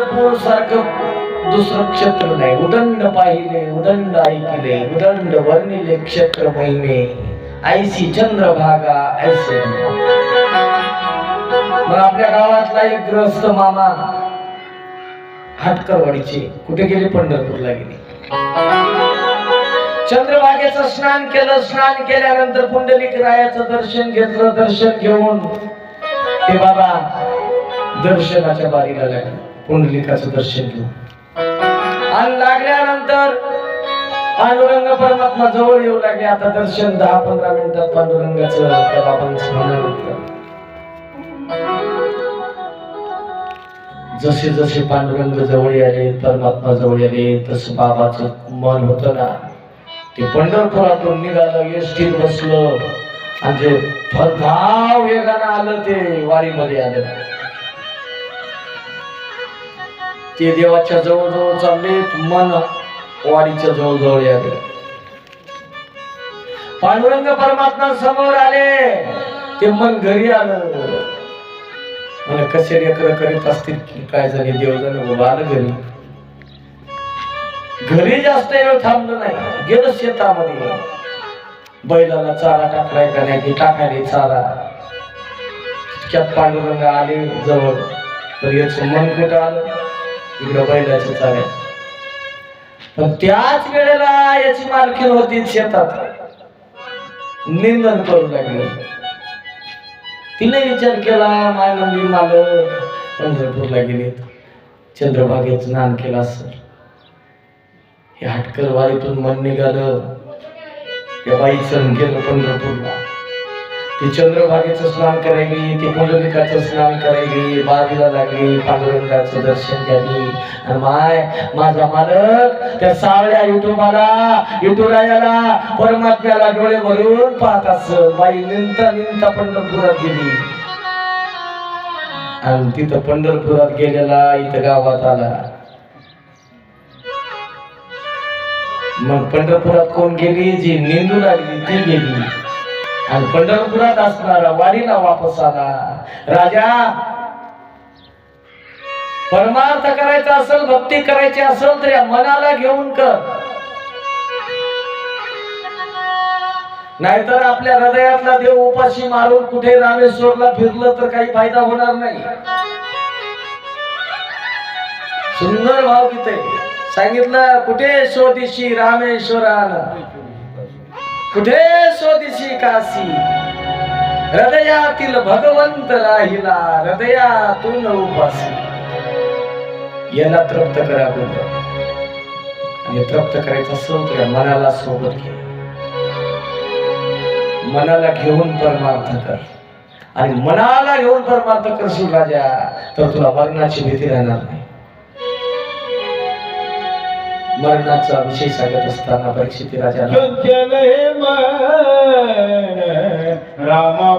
पंढरपूर सारखं दुसरं क्षेत्र नाही. उदंड पाहिले उदंड ऐकले उदंड वर्णिले क्षेत्र महिमे ऐसी चंद्रभागा ऐसे मग आपल्या गावातला एक ग्रस्त मामा हाटकरवाडीचे कुठे गेले? पंढरपूरला गेले. चंद्रभागेचं स्नान केलं स्नान केल्यानंतर पुंडलिक रायाचं दर्शन घेतलं दर्शन घेऊन ते बाबा दर्शनाच्या बारीला लागले. पुंडलिकाचं दर्शन घेऊ. आणि लागल्यानंतर पांडुरंग परमात्मा जवळ येऊ लागले. आता दर्शन दहा पंधरा मिनिटात पांडुरंगाचं त्या बाबांचं स्मरण होत जसे जसे पांडुरंग जवळ आले परमात्मा जवळ आले तसं बाबाचं मन होत ना. ते पंढरपुरातून निघालं एसटीत बसलं. आणि ते धाव वेगानं आलं ते वाडीमध्ये आलं. ते देवाच्या जवळजवळ जवळ चालले मन वाडीच्या जवळजवळ जवळ पांडुरंग परमात्मा समोर आले. ते मन घरी आलं. कसे लेकर करीत असतील की काय झाले देवजण उभा आलं घरी. घरी जास्त वेळ थांबलं नाही. गेलं शेतामध्ये. बैलाला चारा टाकलाय का नाही की टाकायला चारा. तितक्यात पांडुरंग आले जवळ. तर याचं मन कुठं आलं? इकडं बैलाच्या चाऱ्यात पण त्याच वेळेला याची मालकीन होती शेतात. निंदन करू लागले. तिने विचार केला माय मंदिर मालक पंढरपूरला गेले चंद्रभागेत स्नान केलं सर. हे हटकर वारीतून मन निघालं. त्या बाईचं गेलं पंढरपूरला. ती चंद्रभागेचं स्नान करायली ती पुंडलिकाचं स्नान करायली बागेला लागली पांडुरंगाचं दर्शन घ्यावी आणि माय माझा मालक त्या सावळ्या युटुबाला युट्यूरायाला परमात्म्याला डोळे भरून पाहत असं बाई निंता निंता पंढरपुरात गेली. आणि तिथं पंढरपुरात गेलेला इथं गावात आला. मग पंढरपुरात कोण गेली? जी निंदू लागली ती गेली. आणि पंढरपुरात असणारा वाडीला वापस आला. राजा परमार्थ करायचा असेल भक्ती करायची असेल तर या मनाला घेऊन कर. नाहीतर आपल्या हृदयातला देव उपाशी मारून कुठे रामेश्वरला फिरलं तर काही फायदा होणार नाही. सुंदर भाव गीत सांगितलं कुठे शोधिशी रामेश्वरान? कुठे स्वदेशी काशी? हृदयातील भगवंत राहिला हृदयातून उपासी याला तृप्त करा अगोदर. आणि तृप्त करायचं सौत्र मनाला सोबत घे. मनाला घेऊन परमार्थ कर. आणि मनाला घेऊन परमार्थ करशील राजा तर तुला मरणाची भीती राहणार नाही. मरणाचा विषय सांगत असताना परीक्षित राजा चंचल हे रामा